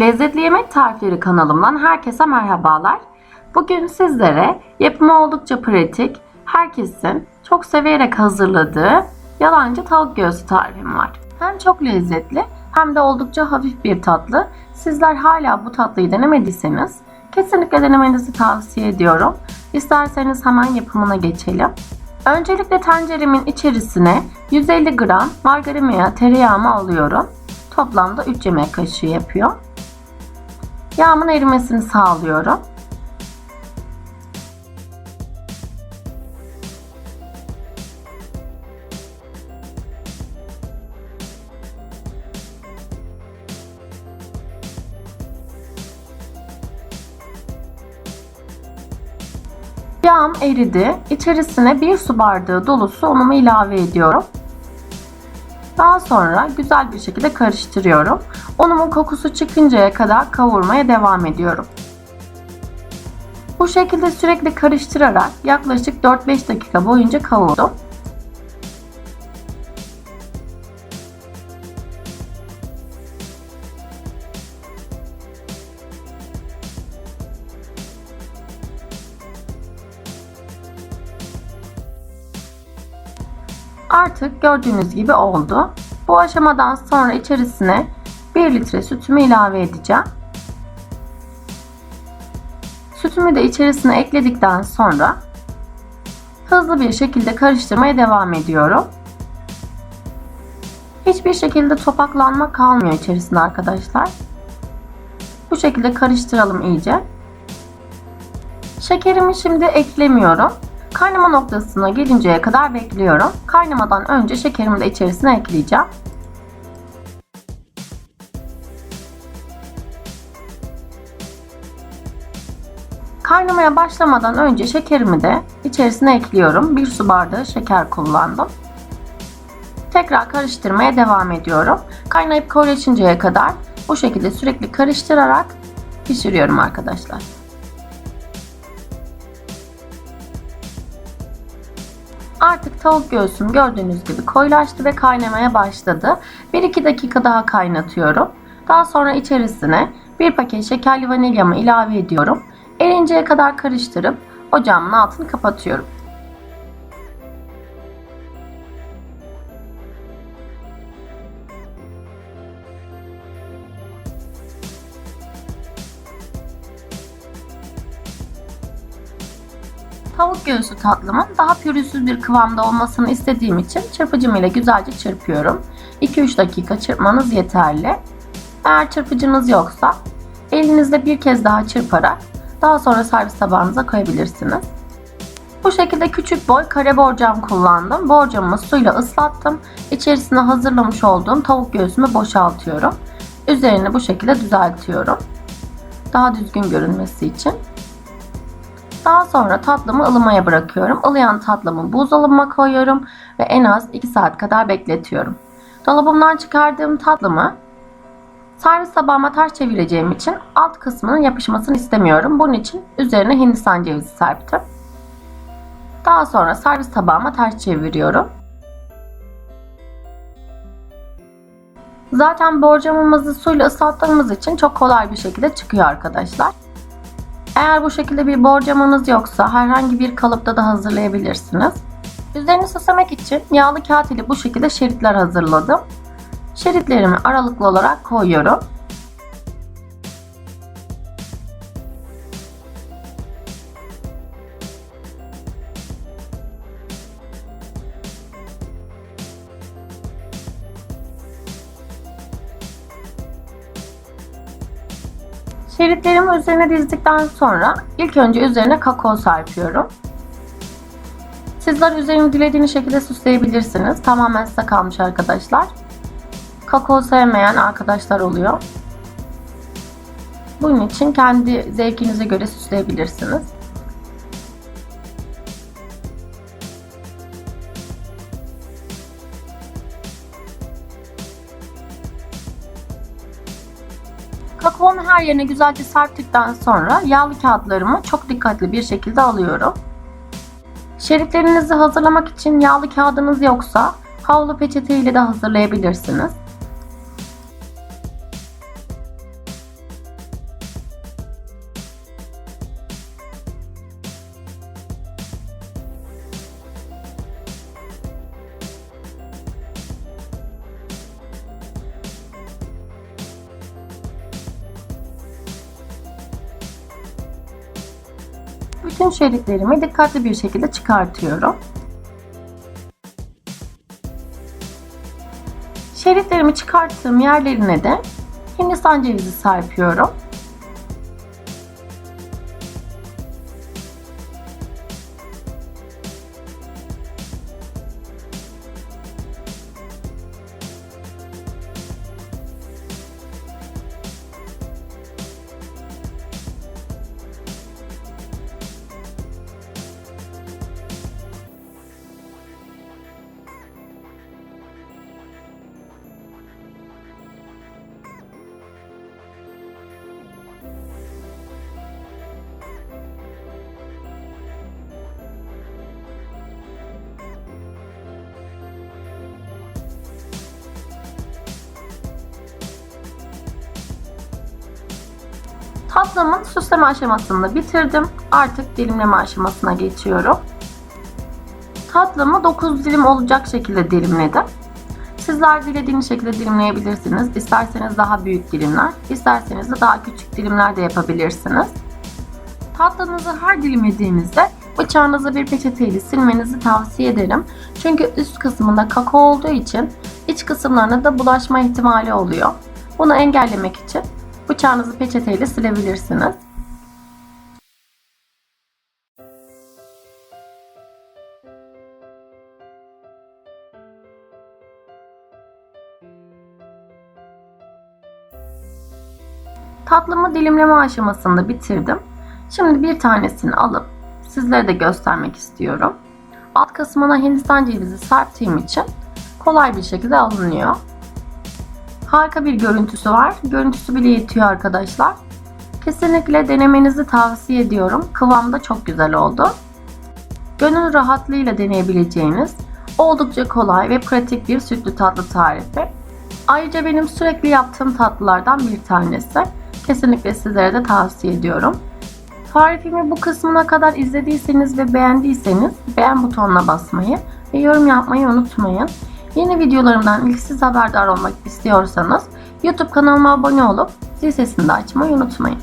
Lezzetli Yemek Tarifleri kanalımdan herkese merhabalar. Bugün sizlere yapımı oldukça pratik, herkesin çok severek hazırladığı yalancı tavuk göğsü tarifim var. Hem çok lezzetli hem de oldukça hafif bir tatlı. Sizler hala bu tatlıyı denemediyseniz kesinlikle denemenizi tavsiye ediyorum. İsterseniz hemen yapımına geçelim. Öncelikle tenceremin içerisine 150 gram margarin veya tereyağımı alıyorum. Toplamda 3 yemek kaşığı yapıyor. Yağımın erimesini sağlıyorum. Yağım eridi. İçerisine bir su bardağı dolusu unumu ilave ediyorum. Daha sonra güzel bir şekilde karıştırıyorum. Unumun kokusu çıkıncaya kadar kavurmaya devam ediyorum. Bu şekilde sürekli karıştırarak yaklaşık 4-5 dakika boyunca kavurdum. Artık gördüğünüz gibi oldu. Bu aşamadan sonra içerisine 1 litre sütümü ilave edeceğim. Sütümü de içerisine ekledikten sonra hızlı bir şekilde karıştırmaya devam ediyorum. Hiçbir şekilde topaklanma kalmıyor içerisinde arkadaşlar. Bu şekilde karıştıralım iyice. Şekerimi şimdi eklemiyorum. Kaynama noktasına gelinceye kadar bekliyorum. Kaynamadan önce şekerimi de içerisine ekleyeceğim. Kaynamaya başlamadan önce şekerimi de içerisine ekliyorum. Bir su bardağı şeker kullandım. Tekrar karıştırmaya devam ediyorum. Kaynayıp koyulaşıncaya kadar bu şekilde sürekli karıştırarak pişiriyorum arkadaşlar. Artık tavuk göğsüm gördüğünüz gibi koyulaştı ve kaynamaya başladı. 1-2 dakika daha kaynatıyorum. Daha sonra içerisine bir paket şekerli vanilyamı ilave ediyorum. Erinceye kadar karıştırıp ocağımın altını kapatıyorum. Tavuk göğsü tatlımın daha pürüzsüz bir kıvamda olmasını istediğim için çırpıcım ile güzelce çırpıyorum. 2-3 dakika çırpmanız yeterli. Eğer çırpıcınız yoksa elinizde bir kez daha çırparak daha sonra servis tabağınıza koyabilirsiniz. Bu şekilde küçük boy kare borcam kullandım. Borcamımı suyla ıslattım. İçerisine hazırlamış olduğum tavuk göğsümü boşaltıyorum. Üzerini bu şekilde düzeltiyorum. Daha düzgün görünmesi için. Daha sonra tatlımı ılımaya bırakıyorum. Ilıyan tatlımı buzdolabıma koyuyorum ve en az 2 saat kadar bekletiyorum. Dolabımdan çıkardığım tatlımı servis tabağıma ters çevireceğim için alt kısmının yapışmasını istemiyorum. Bunun için üzerine hindistan cevizi serptim. Daha sonra servis tabağıma ters çeviriyorum. Zaten borcamımızı suyla ıslattığımız için çok kolay bir şekilde çıkıyor arkadaşlar. Eğer bu şekilde bir borcamanız yoksa herhangi bir kalıpta da hazırlayabilirsiniz. Üzerini süslemek için yağlı kağıt ile bu şekilde şeritler hazırladım. Şeritlerimi aralıklı olarak koyuyorum. Şeritlerimi üzerine dizdikten sonra ilk önce üzerine kakao serpiyorum. Sizler üzerini dilediğiniz şekilde süsleyebilirsiniz. Tamamen size kalmış arkadaşlar. Kakao sevmeyen arkadaşlar oluyor. Bunun için kendi zevkinize göre süsleyebilirsiniz. Kakaonun her yerine güzelce serptikten sonra yağlı kağıtlarımı çok dikkatli bir şekilde alıyorum. Şeritlerinizi hazırlamak için yağlı kağıdınız yoksa havlu peçete ile de hazırlayabilirsiniz. Bütün şeritlerimi dikkatli bir şekilde çıkartıyorum. Şeritlerimi çıkarttığım yerlerine de Hindistan cevizi serpiyorum. Tatlımın süsleme aşamasını bitirdim. Artık dilimleme aşamasına geçiyorum. Tatlımı 9 dilim olacak şekilde dilimledim. Sizler dilediğiniz şekilde dilimleyebilirsiniz. İsterseniz daha büyük dilimler, isterseniz de daha küçük dilimler de yapabilirsiniz. Tatlınızı her dilimlediğinizde bıçağınızı bir peçeteyle silmenizi tavsiye ederim. Çünkü üst kısmında kakao olduğu için iç kısımlarına da bulaşma ihtimali oluyor. Bunu engellemek için bıçağınızı peçeteyle silebilirsiniz. Tatlımı dilimleme aşamasında bitirdim. Şimdi bir tanesini alıp sizlere de göstermek istiyorum. Alt kısmına Hindistan cevizi serptiğim için kolay bir şekilde alınıyor. Harika bir görüntüsü var. Görüntüsü bile yetiyor arkadaşlar. Kesinlikle denemenizi tavsiye ediyorum. Kıvam da çok güzel oldu. Gönül rahatlığıyla deneyebileceğiniz oldukça kolay ve pratik bir sütlü tatlı tarifi. Ayrıca benim sürekli yaptığım tatlılardan bir tanesi. Kesinlikle sizlere de tavsiye ediyorum. Tarifimi bu kısmına kadar izlediyseniz ve beğendiyseniz beğen butonuna basmayı ve yorum yapmayı unutmayın. Yeni videolarımdan ilk siz haberdar olmak istiyorsanız YouTube kanalıma abone olup zil sesini de açmayı unutmayın.